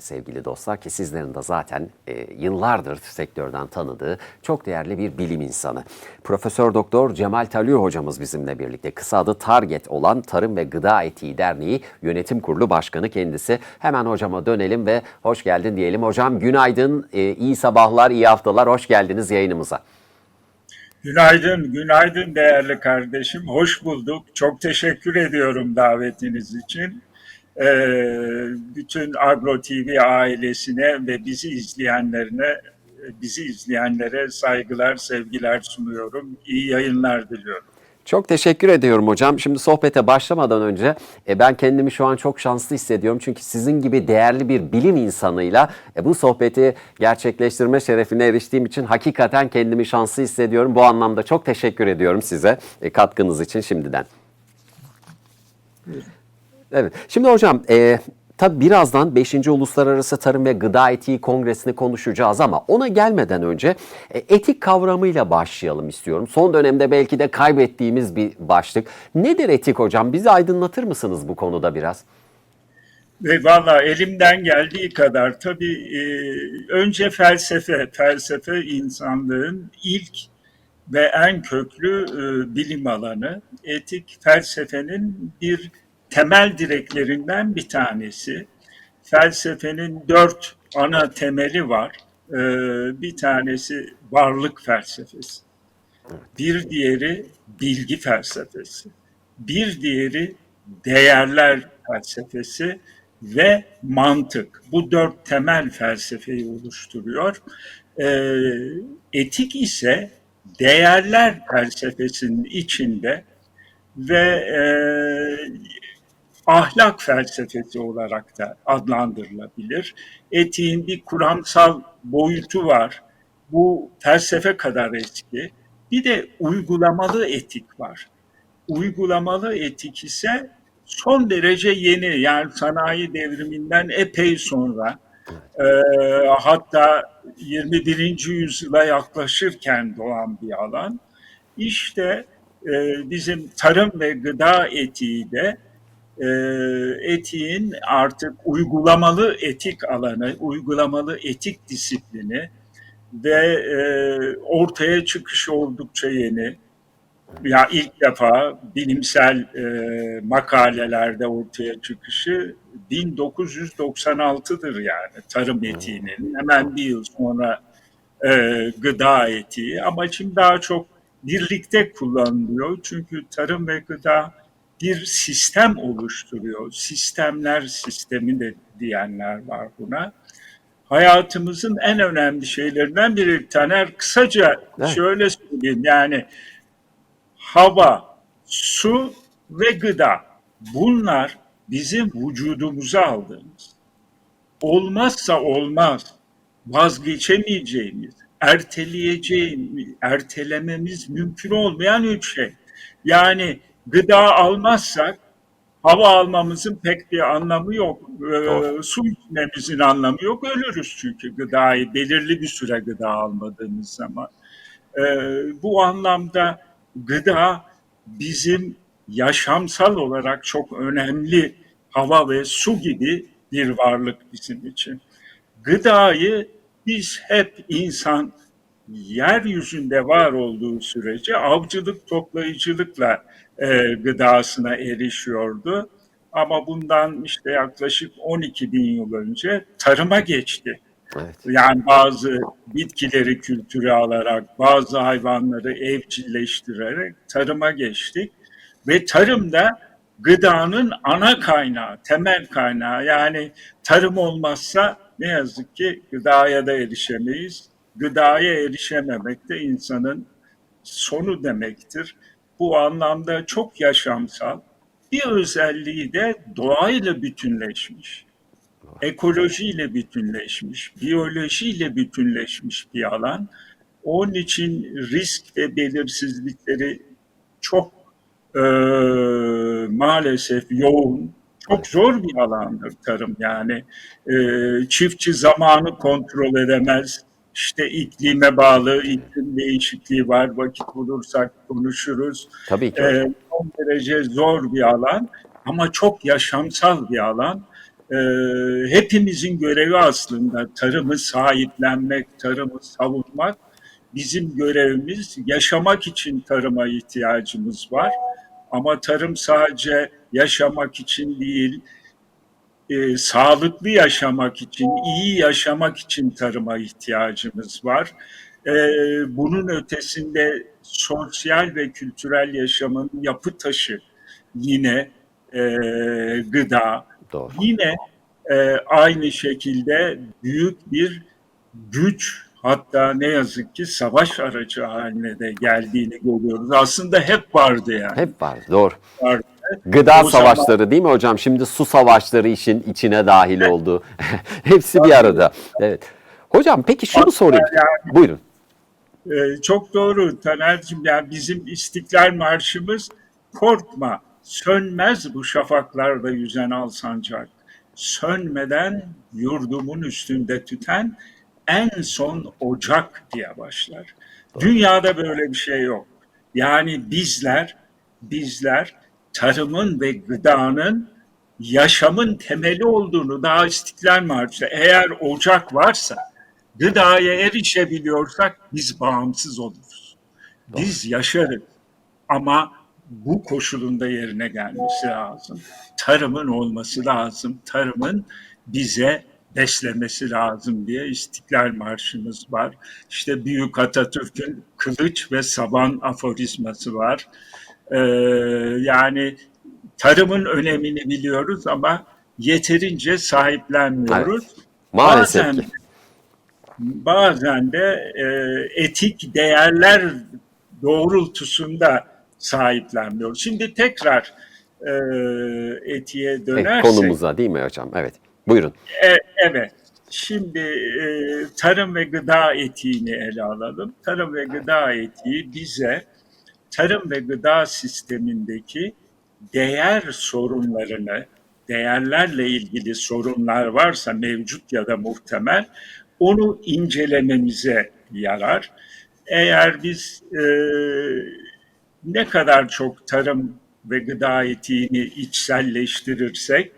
sevgili dostlar ki sizlerin de zaten e, yıllardır sektörden tanıdığı çok değerli bir bilim insanı. Profesör Doktor Cemal Talü hocamız bizimle birlikte. Kısa adı Target olan Tarım ve Gıda Etiği Derneği Yönetim Kurulu Başkanı kendisi. Hemen hocama dönelim ve hoş geldin diyelim. Hocam günaydın, e, iyi sabahlar, iyi haftalar. Hoş geldiniz yayınımıza. Günaydın, günaydın değerli kardeşim. Hoş bulduk. Çok teşekkür ediyorum davetiniz için. Ee, bütün Agro TV ailesine ve bizi izleyenlerine, bizi izleyenlere saygılar, sevgiler sunuyorum. İyi yayınlar diliyorum. Çok teşekkür ediyorum hocam. Şimdi sohbete başlamadan önce e, ben kendimi şu an çok şanslı hissediyorum. Çünkü sizin gibi değerli bir bilim insanıyla e, bu sohbeti gerçekleştirme şerefine eriştiğim için hakikaten kendimi şanslı hissediyorum. Bu anlamda çok teşekkür ediyorum size e, katkınız için şimdiden. Evet. Şimdi hocam e, tabii birazdan 5. Uluslararası Tarım ve Gıda Etiği Kongresi'ni konuşacağız ama ona gelmeden önce e, etik kavramıyla başlayalım istiyorum. Son dönemde belki de kaybettiğimiz bir başlık. Nedir etik hocam? Bizi aydınlatır mısınız bu konuda biraz? Ve valla elimden geldiği kadar tabii e, önce felsefe, felsefe insanlığın ilk ve en köklü e, bilim alanı. Etik felsefenin bir temel direklerinden bir tanesi. Felsefenin dört ana temeli var. E, bir tanesi varlık felsefesi. Bir diğeri bilgi felsefesi. Bir diğeri değerler felsefesi ve mantık. Bu dört temel felsefeyi oluşturuyor. Ee, etik ise değerler felsefesinin içinde ve e, ahlak felsefesi olarak da adlandırılabilir. Etiğin bir kuramsal boyutu var. Bu felsefe kadar eski. Bir de uygulamalı etik var. Uygulamalı etik ise son derece yeni yani sanayi devriminden epey sonra e, hatta 21. yüzyıla yaklaşırken doğan bir alan. İşte e, bizim tarım ve gıda etiği de e, etiğin artık uygulamalı etik alanı, uygulamalı etik disiplini ve e, ortaya çıkışı oldukça yeni. Ya ilk defa bilimsel e, makalelerde ortaya çıkışı 1996'dır yani tarım etiğinin. Hemen bir yıl sonra e, gıda etiği. Ama şimdi daha çok birlikte kullanılıyor. Çünkü tarım ve gıda bir sistem oluşturuyor sistemler sistemi de diyenler var buna hayatımızın en önemli şeylerinden biri Taner kısaca Evet. şöyle söyleyeyim yani hava, su ve gıda. Bunlar bizim vücudumuza aldığımız. Olmazsa olmaz, vazgeçemeyeceğimiz, erteleyeceğimiz, ertelememiz mümkün olmayan üç şey. Yani gıda almazsak hava almamızın pek bir anlamı yok. Doğru. su içmemizin anlamı yok. Ölürüz çünkü gıdayı belirli bir süre gıda almadığımız zaman. Ee, bu anlamda gıda bizim yaşamsal olarak çok önemli hava ve su gibi bir varlık bizim için. Gıdayı biz hep insan yeryüzünde var olduğu sürece avcılık toplayıcılıkla e, gıdasına erişiyordu. Ama bundan işte yaklaşık 12 bin yıl önce tarıma geçti. Evet. Yani bazı bitkileri kültüre alarak, bazı hayvanları evcilleştirerek tarıma geçtik. Ve tarımda gıdanın ana kaynağı, temel kaynağı. Yani tarım olmazsa ne yazık ki gıdaya da erişemeyiz. Gıdaya erişememek de insanın sonu demektir. Bu anlamda çok yaşamsal. Bir özelliği de doğayla bütünleşmiş ekolojiyle bütünleşmiş, biyolojiyle bütünleşmiş bir alan. Onun için risk ve belirsizlikleri çok e, maalesef yoğun, çok zor bir alandır tarım yani. E, çiftçi zamanı kontrol edemez, işte iklime bağlı, iklim değişikliği var, vakit bulursak konuşuruz. Tabii ki. E, son derece zor bir alan ama çok yaşamsal bir alan. e, hepimizin görevi aslında tarımı sahiplenmek, tarımı savunmak. Bizim görevimiz yaşamak için tarıma ihtiyacımız var. Ama tarım sadece yaşamak için değil, e, sağlıklı yaşamak için, iyi yaşamak için tarıma ihtiyacımız var. E, bunun ötesinde sosyal ve kültürel yaşamın yapı taşı yine e, gıda, Doğru. yine e, aynı şekilde büyük bir güç hatta ne yazık ki savaş aracı haline de geldiğini görüyoruz. Aslında hep vardı yani. Hep var. Doğru. vardı. Gıda O savaşları değil mi hocam? Şimdi su savaşları işin içine dahil oldu. Hepsi bir arada. Evet. Hocam peki şunu sorayım. Buyurun. Ee, çok doğru Taner'cim. Yani bizim İstiklal Marşımız korkma sönmez bu şafaklarda yüzen al sancak. Sönmeden yurdumun üstünde tüten en son ocak diye başlar. Dünyada böyle bir şey yok. Yani bizler, bizler tarımın ve gıdanın yaşamın temeli olduğunu daha İstiklal Marşı eğer ocak varsa gıdaya erişebiliyorsak biz bağımsız oluruz. Biz yaşarız ama bu koşulunda yerine gelmesi lazım. Tarımın olması lazım. Tarımın bize beslemesi lazım diye İstiklal Marşımız var. İşte Büyük Atatürk'ün kılıç ve saban aforizması var. Ee, yani tarımın önemini biliyoruz ama yeterince sahiplenmiyoruz. Maalesef Bazen ki. bazen de e, etik değerler doğrultusunda sahiplenmiyoruz. Şimdi tekrar e, etiğe Evet, dönersek, konumuza değil mi hocam? Evet. Buyurun. e, evet. Şimdi e, tarım ve gıda etiğini ele alalım. Tarım ve gıda etiği bize tarım ve gıda sistemindeki değer sorunlarını, değerlerle ilgili sorunlar varsa mevcut ya da muhtemel, onu incelememize yarar. Eğer biz e, ne kadar çok tarım ve gıda etiğini içselleştirirsek,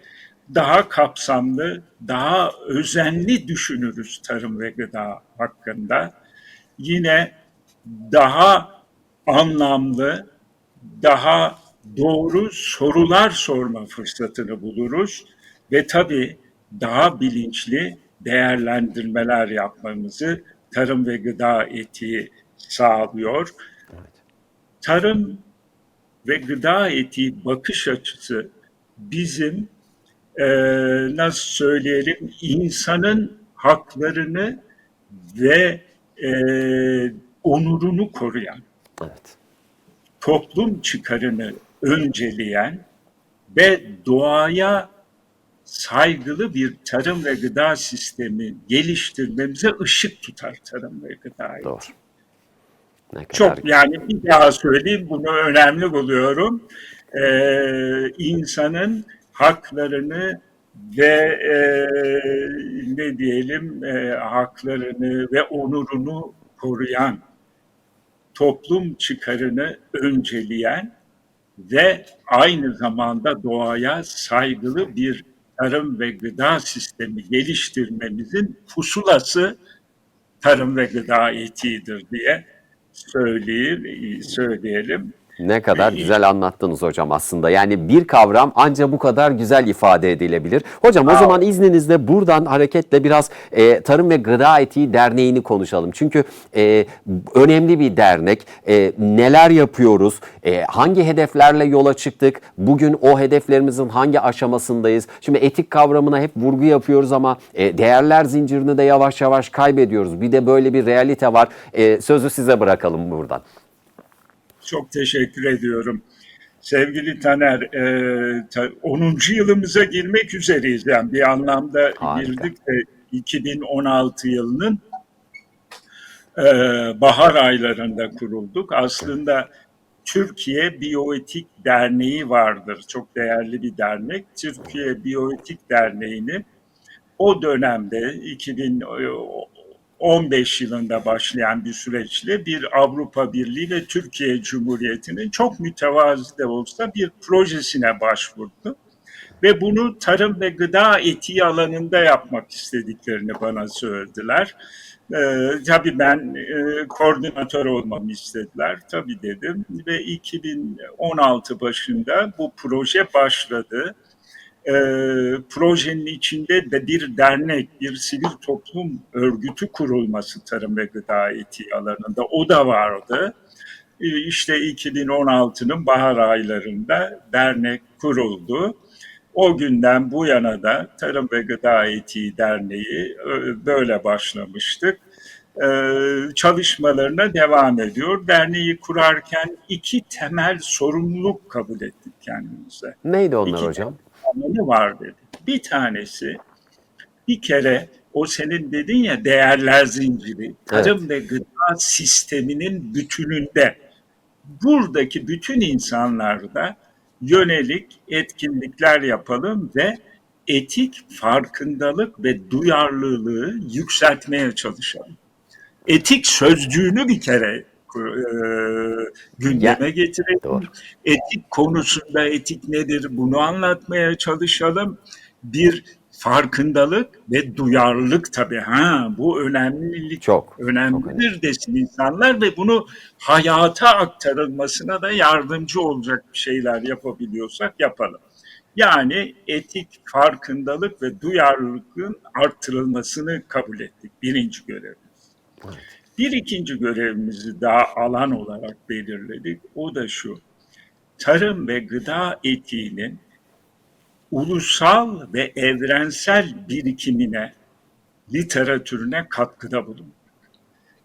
daha kapsamlı, daha özenli düşünürüz tarım ve gıda hakkında. Yine daha anlamlı, daha doğru sorular sorma fırsatını buluruz ve tabii daha bilinçli değerlendirmeler yapmamızı tarım ve gıda etiği sağlıyor. Tarım ve gıda etiği bakış açısı bizim e, nasıl söyleyelim insanın haklarını ve e, onurunu koruyan, Evet. toplum çıkarını önceleyen ve doğaya saygılı bir tarım ve gıda sistemi geliştirmemize ışık tutar tarım ve gıda. Doğru. Ne kadar Çok yani bir daha söyleyeyim bunu önemli buluyorum. Ee, insanın haklarını ve e, ne diyelim e, haklarını ve onurunu koruyan, toplum çıkarını önceleyen ve aynı zamanda doğaya saygılı bir tarım ve gıda sistemi geliştirmemizin pusulası tarım ve gıda etiğidir diye söyleyeyim, söyleyelim. Ne kadar güzel anlattınız hocam aslında. Yani bir kavram ancak bu kadar güzel ifade edilebilir. Hocam o zaman izninizle buradan hareketle biraz e, Tarım ve Gıda Etiği Derneği'ni konuşalım. Çünkü e, önemli bir dernek. E, neler yapıyoruz? E, hangi hedeflerle yola çıktık? Bugün o hedeflerimizin hangi aşamasındayız? Şimdi etik kavramına hep vurgu yapıyoruz ama e, değerler zincirini de yavaş yavaş kaybediyoruz. Bir de böyle bir realite var. E, sözü size bırakalım buradan. Çok teşekkür ediyorum. Sevgili Taner, e, ta- 10. yılımıza girmek üzereyiz. Yani bir anlamda Harika. girdik de 2016 yılının e, bahar aylarında kurulduk. Aslında Türkiye Biyoetik Derneği vardır. Çok değerli bir dernek. Türkiye Biyoetik Derneği'ni o dönemde 2015 yılında başlayan bir süreçle bir Avrupa Birliği ve Türkiye Cumhuriyeti'nin çok mütevazi de olsa bir projesine başvurdu. ve bunu tarım ve gıda etiği alanında yapmak istediklerini bana söylediler. Ee, tabii ben e, koordinatör olmamı istediler. Tabii dedim ve 2016 başında bu proje başladı. Ee, projenin içinde de bir dernek, bir sivil toplum örgütü kurulması tarım ve gıda etiği alanında. O da vardı. Ee, İşte 2016'nın bahar aylarında dernek kuruldu. O günden bu yana da Tarım ve Gıda Etiği Derneği e, böyle başlamıştık. Ee, Çalışmalarına devam ediyor. Derneği kurarken iki temel sorumluluk kabul ettik kendimize. Neydi onlar İki hocam? Anlamı var dedi. Bir tanesi bir kere o senin dedin ya değerler zinciri, tarım ve gıda sisteminin bütününde buradaki bütün insanlarda yönelik etkinlikler yapalım ve etik farkındalık ve duyarlılığı yükseltmeye çalışalım. Etik sözcüğünü bir kere e, gündeme getirelim. Doğru. Etik konusunda etik nedir bunu anlatmaya çalışalım. Bir farkındalık ve duyarlılık tabii. Ha bu önemlilik Çok. önemlidir desin insanlar ve bunu hayata aktarılmasına da yardımcı olacak bir şeyler yapabiliyorsak yapalım. Yani etik farkındalık ve duyarlılıkın arttırılmasını kabul ettik. Birinci görevimiz. Bir ikinci görevimizi daha alan olarak belirledik. O da şu. Tarım ve gıda etiğinin ulusal ve evrensel birikimine, literatürüne katkıda bulun.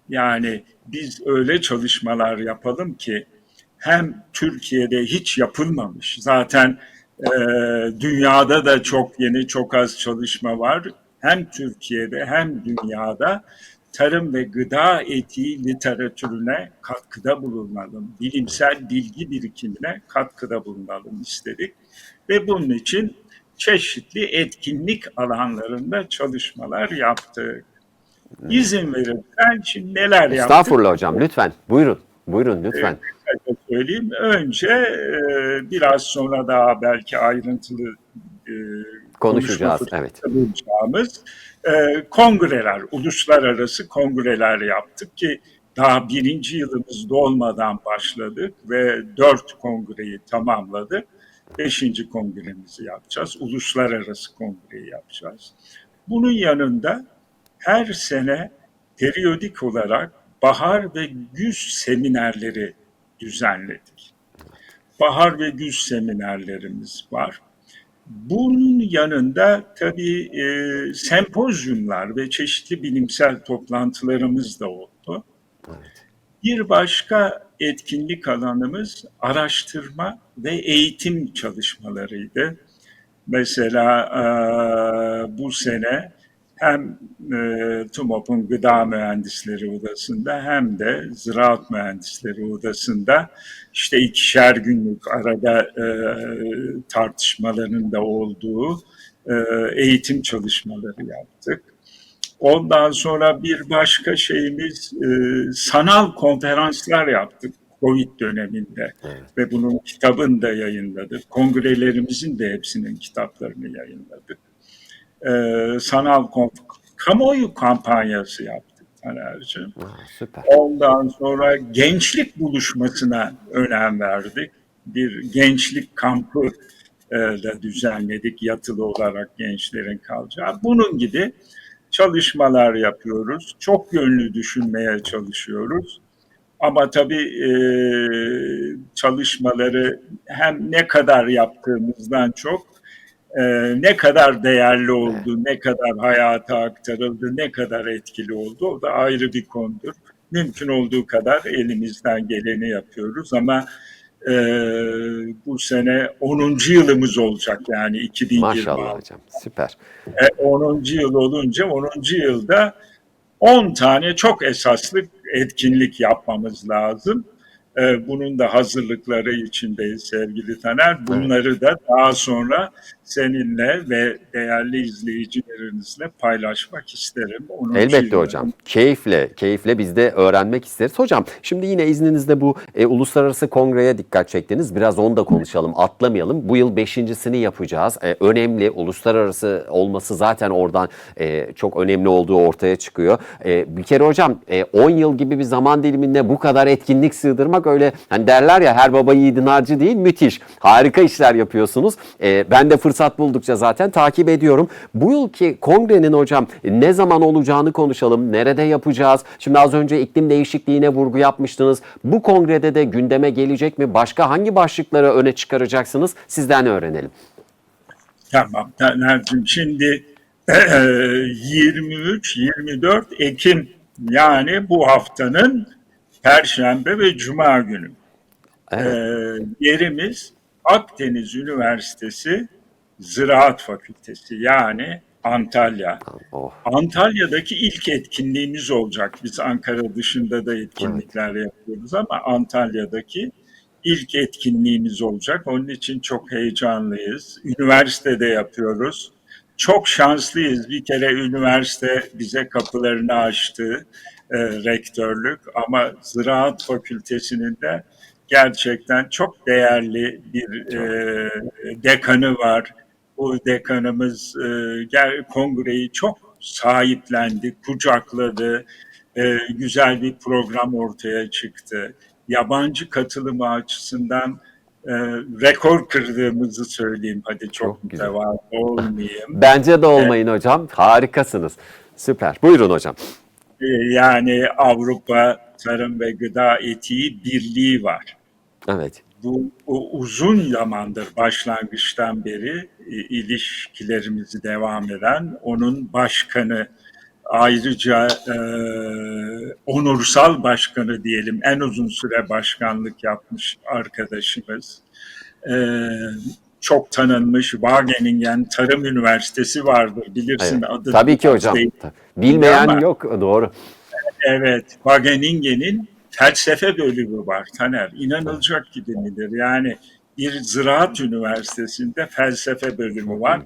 Yani biz öyle çalışmalar yapalım ki hem Türkiye'de hiç yapılmamış, zaten e, dünyada da çok yeni, çok az çalışma var. Hem Türkiye'de hem dünyada tarım ve gıda etiği literatürüne katkıda bulunalım, bilimsel bilgi birikimine katkıda bulunalım istedik. Ve bunun için çeşitli etkinlik alanlarında çalışmalar yaptık. İzin verirsen şimdi neler yaptık? Estağfurullah hocam lütfen. Buyurun. Buyurun lütfen. Kısaca söyleyeyim. Önce e, biraz sonra daha belki ayrıntılı e, Konuşacağız, evet. bulacağımız e, kongreler, uluslararası kongreler yaptık ki daha birinci yılımız dolmadan başladık ve dört kongreyi tamamladık. Beşinci kongremizi yapacağız. Uluslararası kongreyi yapacağız. Bunun yanında her sene periyodik olarak bahar ve güz seminerleri düzenledik. Bahar ve güz seminerlerimiz var. Bunun yanında tabii e, sempozyumlar ve çeşitli bilimsel toplantılarımız da oldu. Bir başka etkinlik alanımız araştırma ve eğitim çalışmalarıydı. Mesela e, bu sene hem e, TUMOP'un Gıda Mühendisleri Odası'nda hem de Ziraat Mühendisleri Odası'nda işte ikişer günlük arada e, tartışmaların da olduğu e, eğitim çalışmaları yaptık. Ondan sonra bir başka şeyimiz e, sanal konferanslar yaptık Covid döneminde Evet. ve bunun kitabını da yayınladık. Kongrelerimizin de hepsinin kitaplarını yayınladık. E, sanal kamuoyu kampanyası yaptık Taner'cim. Süper. Ondan sonra gençlik buluşmasına önem verdik. Bir gençlik kampı e, da düzenledik yatılı olarak gençlerin kalacağı. Bunun gibi çalışmalar yapıyoruz. Çok yönlü düşünmeye çalışıyoruz. Ama tabii e, çalışmaları hem ne kadar yaptığımızdan çok e, ne kadar değerli oldu, ne kadar hayata aktarıldı, ne kadar etkili oldu o da ayrı bir konudur. Mümkün olduğu kadar elimizden geleni yapıyoruz ama e, bu sene 10. yılımız olacak yani 2026. Maşallah hocam. Süper. E, 10. yıl olunca 10. yılda 10 tane çok esaslı etkinlik yapmamız lazım. E, bunun da hazırlıkları içindeyiz sevgili Taner. Bunları da daha sonra seninle ve değerli izleyicilerinizle paylaşmak isterim. Onun Elbette için- hocam. Keyifle, keyifle biz de öğrenmek isteriz. Hocam şimdi yine izninizle bu e, uluslararası kongreye dikkat çektiniz. Biraz onu da konuşalım, atlamayalım. Bu yıl beşincisini yapacağız. E, önemli, uluslararası olması zaten oradan e, çok önemli olduğu ortaya çıkıyor. E, bir kere hocam e, 10 yıl gibi bir zaman diliminde bu kadar etkinlik sığdırmak öyle hani derler ya her baba yiğidin harcı değil müthiş. Harika işler yapıyorsunuz. E, ben de fırsat buldukça zaten takip ediyorum. Bu yılki kongrenin hocam ne zaman olacağını konuşalım. Nerede yapacağız? Şimdi az önce iklim değişikliğine vurgu yapmıştınız. Bu kongrede de gündeme gelecek mi? Başka hangi başlıkları öne çıkaracaksınız? Sizden öğrenelim. Tamam Taner'cim şimdi 23-24 Ekim yani bu haftanın Perşembe ve Cuma günü. Evet. Ee, yerimiz Akdeniz Üniversitesi Ziraat Fakültesi yani Antalya. Oh. Antalya'daki ilk etkinliğimiz olacak. Biz Ankara dışında da etkinlikler yapıyoruz ama Antalya'daki ilk etkinliğimiz olacak. Onun için çok heyecanlıyız. Üniversitede yapıyoruz. Çok şanslıyız. Bir kere üniversite bize kapılarını açtı, e, rektörlük. Ama Ziraat Fakültesi'nin de gerçekten çok değerli bir e, dekanı var. Bu dekanımız e, kongreyi çok sahiplendi, kucakladı. E, güzel bir program ortaya çıktı. Yabancı katılımı açısından e, rekor kırdığımızı söyleyeyim. Hadi çok, Çok mütevazı olmayayım. Bence de olmayın hocam. Harikasınız. Süper. Buyurun hocam. E, yani Avrupa Tarım ve Gıda Etiği Birliği var. Evet. Bu uzun zamandır başlangıçtan beri e, ilişkilerimizi devam eden onun başkanı ayrıca e, onursal başkanı diyelim en uzun süre başkanlık yapmış arkadaşımız. E, çok tanınmış Wageningen Tarım Üniversitesi vardır bilirsin evet. adı. Tabii ki hocam. Değil. Bilmeyen Ama- yok. Doğru. Evet, Wageningen'in felsefe bölümü var Taner. İnanılacak gibi midir? Yani bir ziraat üniversitesinde felsefe bölümü var.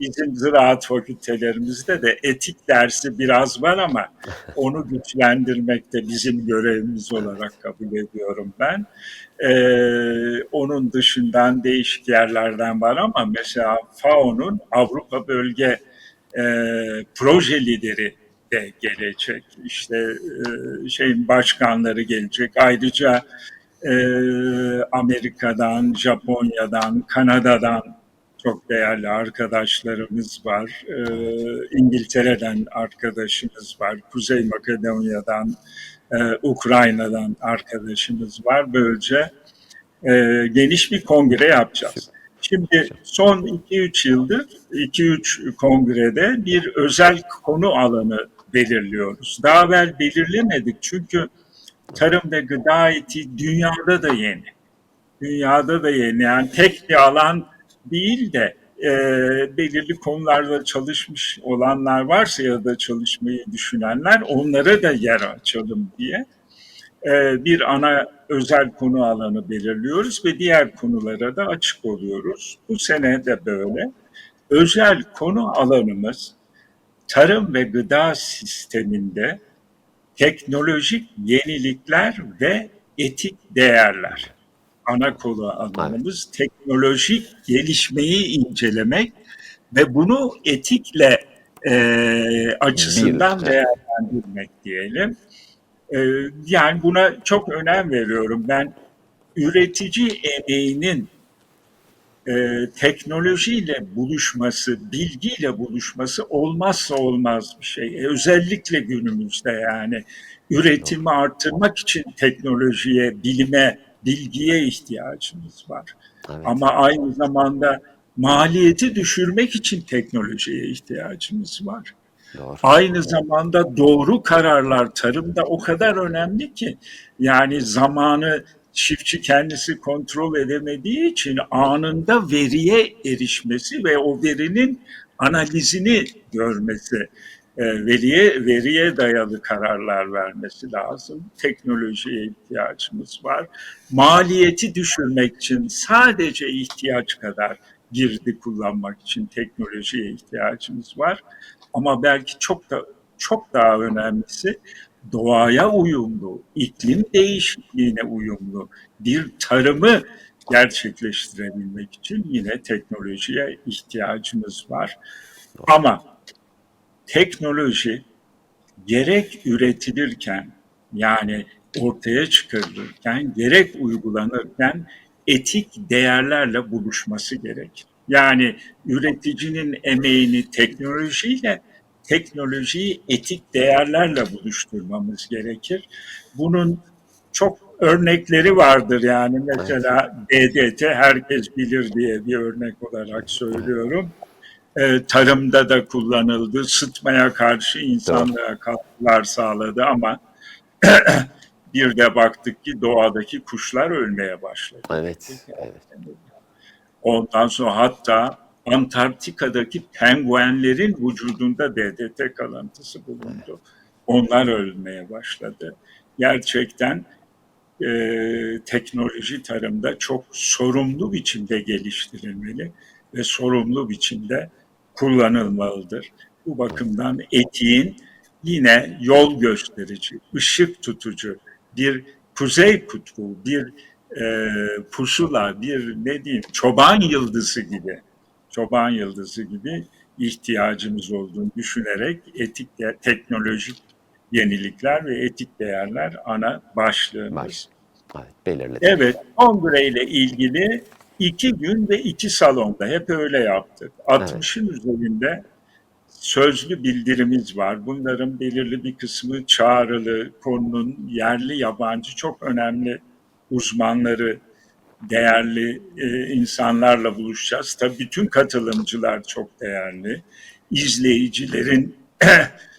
Bizim ziraat fakültelerimizde de etik dersi biraz var ama onu güçlendirmek de bizim görevimiz olarak kabul ediyorum ben. Ee, onun dışından değişik yerlerden var ama mesela FAO'nun Avrupa Bölge e, proje lideri de gelecek. İşte e, şeyin başkanları gelecek. Ayrıca e, Amerika'dan, Japonya'dan, Kanada'dan çok değerli arkadaşlarımız var. E, İngiltere'den arkadaşımız var. Kuzey Makedonya'dan, Ukrayna'dan arkadaşımız var. Böylece geniş bir kongre yapacağız. Şimdi son 2-3 yıldır 2-3 kongrede bir özel konu alanı belirliyoruz. Daha evvel belirlemedik çünkü tarım ve gıda etiği dünyada da yeni. Dünyada da yeni. Yani tek bir alan değil de e, belirli konularda çalışmış olanlar varsa ya da çalışmayı düşünenler onlara da yer açalım diye e, bir ana özel konu alanı belirliyoruz ve diğer konulara da açık oluyoruz. Bu sene de böyle. Özel konu alanımız tarım ve gıda sisteminde teknolojik yenilikler ve etik değerler. Ana konu alanımız teknolojik gelişmeyi incelemek ve bunu etikle e, açısından evet. değerlendirmek diyelim. E, yani buna çok önem veriyorum. Ben üretici emeğinin e, teknolojiyle buluşması, bilgiyle buluşması olmazsa olmaz bir şey. E, özellikle günümüzde yani üretimi artırmak için teknolojiye, bilime, bilgiye ihtiyacımız var. Evet. Ama aynı zamanda maliyeti düşürmek için teknolojiye ihtiyacımız var. Doğru. Aynı zamanda doğru kararlar tarımda o kadar önemli ki yani zamanı çiftçi kendisi kontrol edemediği için anında veriye erişmesi ve o verinin analizini görmesi, e, veriye veriye dayalı kararlar vermesi lazım. Teknolojiye ihtiyacımız var. Maliyeti düşürmek için sadece ihtiyaç kadar girdi kullanmak için teknolojiye ihtiyacımız var. Ama belki çok da çok daha önemlisi doğaya uyumlu, iklim değişikliğine uyumlu bir tarımı gerçekleştirebilmek için yine teknolojiye ihtiyacımız var. Ama teknoloji gerek üretilirken yani ortaya çıkarılırken gerek uygulanırken etik değerlerle buluşması gerekir. Yani üreticinin emeğini teknolojiyle teknolojiyi etik değerlerle buluşturmamız gerekir. Bunun çok örnekleri vardır yani mesela DDT herkes bilir diye bir örnek olarak söylüyorum. Ee, tarımda da kullanıldı, sıtmaya karşı insanlığa katkılar sağladı ama bir de baktık ki doğadaki kuşlar ölmeye başladı. Evet, evet. Ondan sonra hatta Antarktika'daki penguenlerin vücudunda DDT kalıntısı bulundu. Onlar ölmeye başladı. Gerçekten e, teknoloji tarımda çok sorumlu biçimde geliştirilmeli ve sorumlu biçimde kullanılmalıdır. Bu bakımdan etiğin yine yol gösterici, ışık tutucu, bir kuzey kutbu, bir e, pusula, bir ne diyeyim çoban yıldızı gibi, çoban yıldızı gibi ihtiyacımız olduğunu düşünerek etik, de, teknolojik yenilikler ve etik değerler ana başlığımız. Baş. Evet, belirledik. Evet, kongreyle ilgili iki gün ve iki salonda hep öyle yaptık. 60'ın üzerinde sözlü bildirimiz var. Bunların belirli bir kısmı çağrılı, konunun yerli yabancı çok önemli uzmanları, değerli e, insanlarla buluşacağız. Tabii bütün katılımcılar çok değerli. İzleyicilerin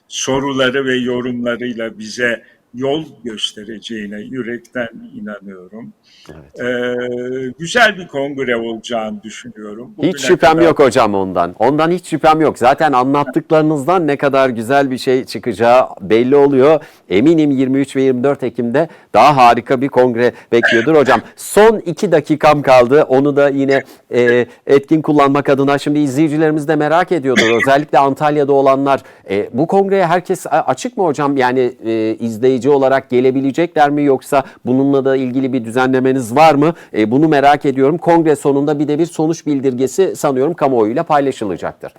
soruları ve yorumlarıyla bize yol göstereceğine yürekten inanıyorum. Evet. Ee, güzel bir kongre olacağını düşünüyorum. Bugüne Hiç şüphem kadar- yok hocam ondan. Ondan hiç şüphem yok. Zaten anlattıklarınızdan ne kadar güzel bir şey çıkacağı belli oluyor. Eminim 23 ve 24 Ekim'de daha harika bir kongre bekliyordur hocam. Son iki dakikam kaldı. Onu da yine e, etkin kullanmak adına şimdi izleyicilerimiz de merak ediyordur. Özellikle Antalya'da olanlar. E, bu kongreye herkes açık mı hocam? Yani e, izleyici olarak gelebilecekler mi yoksa bununla da ilgili bir düzenlemeniz var mı? E, bunu merak ediyorum. Kongre sonunda bir de bir sonuç bildirgesi sanıyorum kamuoyuyla paylaşılacaktır.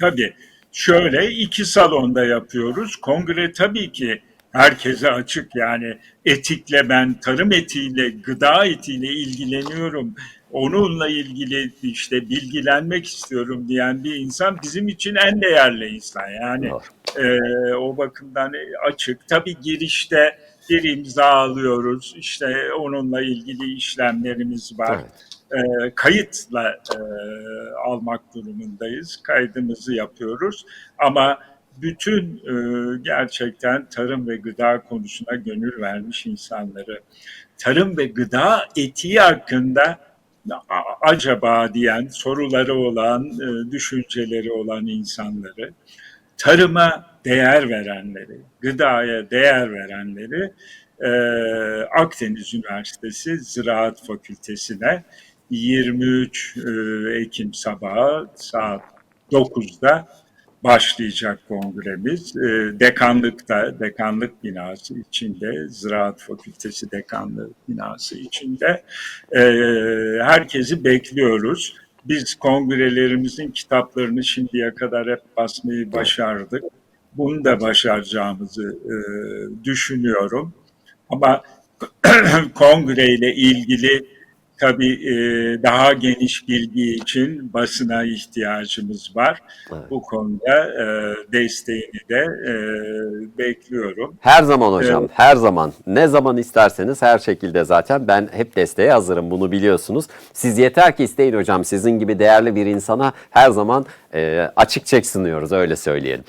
Tabii. Şöyle iki salonda yapıyoruz. Kongre tabii ki herkese açık yani etikle ben tarım etiğiyle, gıda etiğiyle ilgileniyorum. Onunla ilgili işte bilgilenmek istiyorum diyen bir insan bizim için en değerli insan. Yani e, o bakımdan açık. Tabii girişte bir imza alıyoruz. İşte onunla ilgili işlemlerimiz var. Evet. E, kayıtla e, almak durumundayız. Kaydımızı yapıyoruz. Ama bütün e, gerçekten tarım ve gıda konusuna gönül vermiş insanları, tarım ve gıda etiği hakkında acaba diyen soruları olan, e, düşünceleri olan insanları, tarıma değer verenleri, gıdaya değer verenleri e, Akdeniz Üniversitesi Ziraat Fakültesi'ne 23 e, Ekim sabahı saat 9'da başlayacak kongremiz. E, dekanlıkta, dekanlık binası içinde, Ziraat Fakültesi dekanlık binası içinde e, herkesi bekliyoruz. Biz kongrelerimizin kitaplarını şimdiye kadar hep basmayı başardık. Bunu da başaracağımızı e, düşünüyorum. Ama kongreyle ilgili tabii e, daha geniş bilgi için basına ihtiyacımız var. Evet. Bu konuda e, desteğini de e, bekliyorum. Her zaman hocam, her zaman. Ne zaman isterseniz her şekilde zaten ben hep desteğe hazırım bunu biliyorsunuz. Siz yeter ki isteyin hocam. Sizin gibi değerli bir insana her zaman e, açık çek sunuyoruz öyle söyleyelim.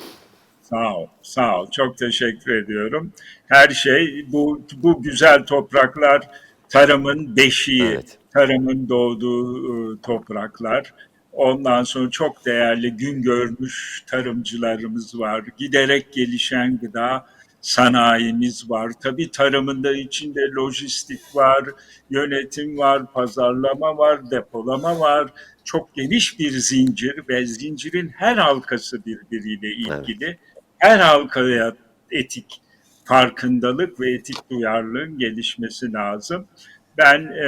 Sağ ol, sağ ol. Çok teşekkür ediyorum. Her şey bu bu güzel topraklar tarımın beşiği, Evet. Tarımın doğduğu e, topraklar. Ondan sonra çok değerli gün görmüş tarımcılarımız var. Giderek gelişen gıda sanayimiz var. Tabii tarımında içinde lojistik var, yönetim var, pazarlama var, depolama var. Çok geniş bir zincir ve zincirin her halkası birbiriyle ilgili. Her halkaya etik farkındalık ve etik duyarlılığın gelişmesi lazım. Ben e,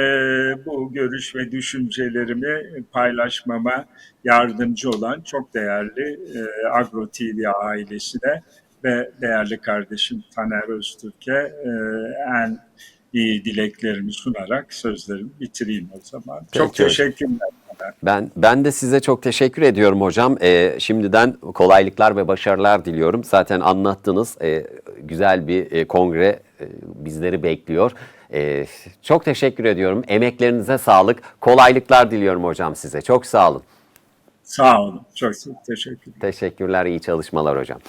bu görüş ve düşüncelerimi paylaşmama yardımcı olan çok değerli e, Agro TV ailesine ve değerli kardeşim Taner Öztürk'e e, en iyi dileklerimi sunarak sözlerimi bitireyim o zaman. Çok Peki hocam. teşekkürler. Ben ben de size çok teşekkür ediyorum hocam. Ee, şimdiden kolaylıklar ve başarılar diliyorum. Zaten anlattınız. Ee, güzel bir e, kongre e, bizleri bekliyor. Ee, çok teşekkür ediyorum. Emeklerinize sağlık. Kolaylıklar diliyorum hocam size. Çok sağ olun. Sağ olun. Çok teşekkür ederim. Teşekkürler. iyi çalışmalar hocam.